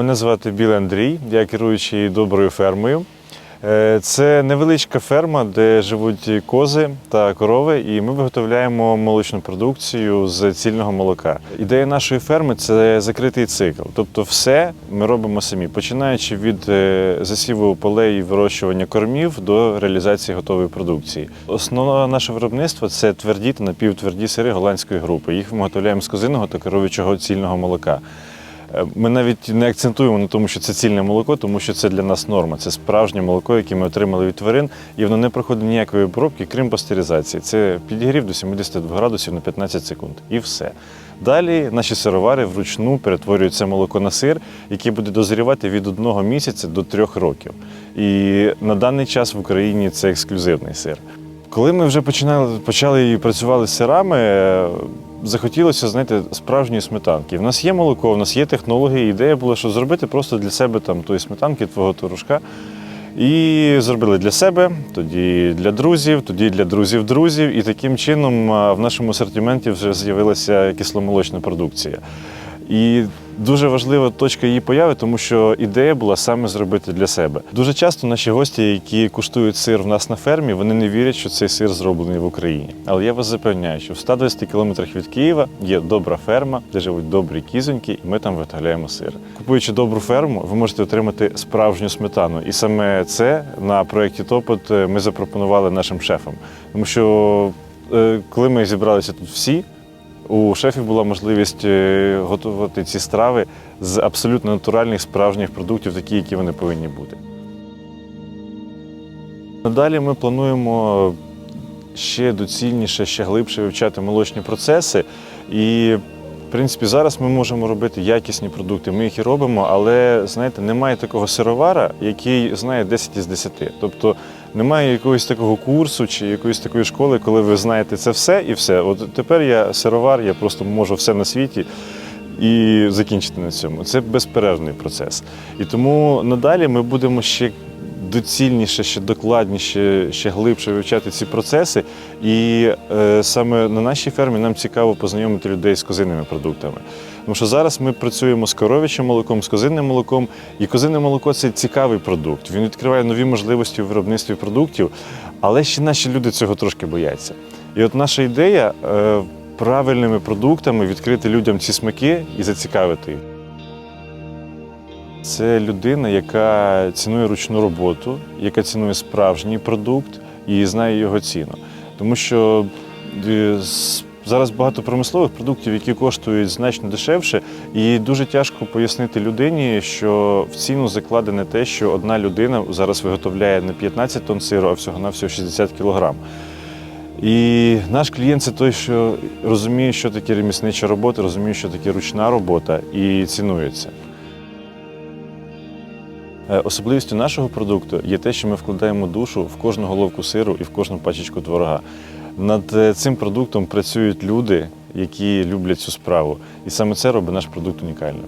Мене звати Білий Андрій, я керуючий доброю фермою. Е, Це невеличка ферма, де живуть кози та корови, і ми виготовляємо молочну продукцію з цільного молока. Ідея нашої ферми це закритий цикл. Тобто, все ми робимо самі, починаючи від е, засіву полей і вирощування кормів до реалізації готової продукції. Основне наше виробництво це тверді та напівтверді сири голландської групи. Їх ми виготовляємо з козиного та коров'ячого цільного молока. Ми навіть не акцентуємо на тому, що це цільне молоко, тому що це для нас норма. Це справжнє молоко, яке ми отримали від тварин, і воно не проходить ніякої обробки, крім пастеризації. Це підігрів до 72 градусів на 15 секунд. І все. Далі наші сировари вручну перетворюють це молоко на сир, який буде дозрівати від одного місяця до трьох років. І на даний час в Україні це ексклюзивний сир. Коли ми вже починали почали і працювали з сирами, захотілося знаєте, справжньої сметанки. В нас є молоко, в нас є технології. Ідея була, що зробити просто для себе там тої сметанки, твого творожка. І зробили для себе, тоді для друзів, тоді для друзів друзів. І таким чином в нашому асортименті вже з'явилася кисломолочна продукція. І дуже важлива точка її появи, тому що ідея була саме зробити для себе. Дуже часто наші гості, які куштують сир в нас на фермі, вони не вірять, що цей сир зроблений в Україні. Але я вас запевняю, що в 120 кілометрах від Києва є добра ферма, де живуть добрі кізоньки, і ми там виготовляємо сир. Купуючи добру ферму, ви можете отримати справжню сметану. І саме це на проєкті Топот ми запропонували нашим шефам. Тому що е, коли ми зібралися тут всі. У шефів була можливість е, готувати ці страви з абсолютно натуральних справжніх продуктів, такі, які вони повинні бути. Надалі ми плануємо ще доцільніше, ще глибше вивчати молочні процеси. І, принципі, зараз ми можемо робити якісні продукти. Ми їх і робимо, але знаєте, немає такого сировара, який знає 10 із 10. Тобто немає якогось такого курсу чи якоїсь такої школи, коли ви знаєте це все і все. От тепер я сировар, я просто можу все на світі. І закінчити на цьому. Це безперервний процес. І тому надалі ми будемо ще доцільніше, ще докладніше, ще глибше вивчати ці процеси. І е, саме на нашій фермі нам цікаво познайомити людей з козинними продуктами. Тому що зараз ми працюємо з коров'ячим молоком, з козинним молоком, і козинне молоко це цікавий продукт. Він відкриває нові можливості у виробництві продуктів, але ще наші люди цього трошки бояться. І от наша ідея е, правильними продуктами відкрити людям ці смаки і зацікавити їх. Це людина, яка цінує ручну роботу, яка цінує справжній продукт і знає його ціну. Тому що е, зараз багато промислових продуктів, які коштують значно дешевше, і дуже тяжко пояснити людині, що в ціну закладене те, що одна людина зараз виготовляє не 15 тонн сиру, а всього-навсього 60 кілограм. І наш клієнт це той, що розуміє, що таке реміснича робота, розуміє, що таке ручна робота і цінує це. Е, Особливістю нашого продукту є те, що ми вкладаємо душу в кожну головку сиру і в кожну пачечку творога. Над е, цим продуктом працюють люди, які люблять цю справу. І саме це робить наш продукт унікальним.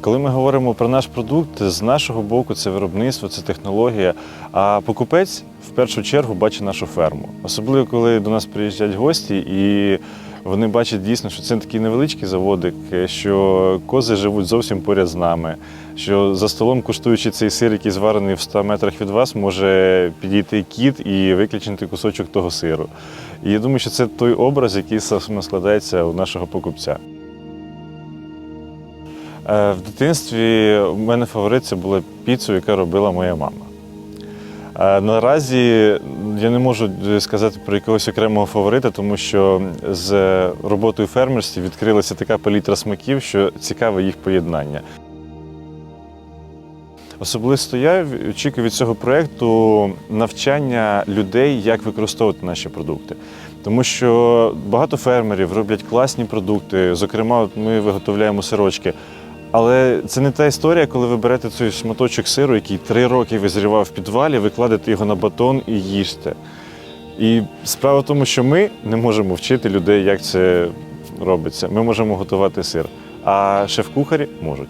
Коли ми говоримо про наш продукт, з нашого боку це виробництво, це технологія. А покупець в першу чергу бачить нашу ферму. Особливо, коли до нас приїжджають гості і вони бачать дійсно, що це такий невеличкий заводик, що кози живуть зовсім поряд з нами. Що за столом, куштуючи цей сир, який зварений в 100 метрах від вас, може підійти кіт і виключити кусочок того сиру. І я думаю, що це той образ, який саме складається у нашого покупця. Е, В дитинстві у мене фаворит була піцу, яка робила моя мама. Е, Наразі я не можу сказати про якогось окремого фаворита, тому що з роботою фермерстві відкрилася така палітра смаків, що цікаве їх поєднання. Особисто я очікую від цього проєкту навчання людей, як використовувати наші продукти. Тому що багато фермерів роблять класні продукти. Зокрема, ми виготовляємо сирочки. Але це не та історія, коли ви берете цей шматочок сиру, який три роки визрівав в підвалі, ви кладете його на батон і їжте. І справа в тому, що ми не можемо вчити людей, як це робиться. Ми можемо готувати сир, а шеф-кухарі можуть.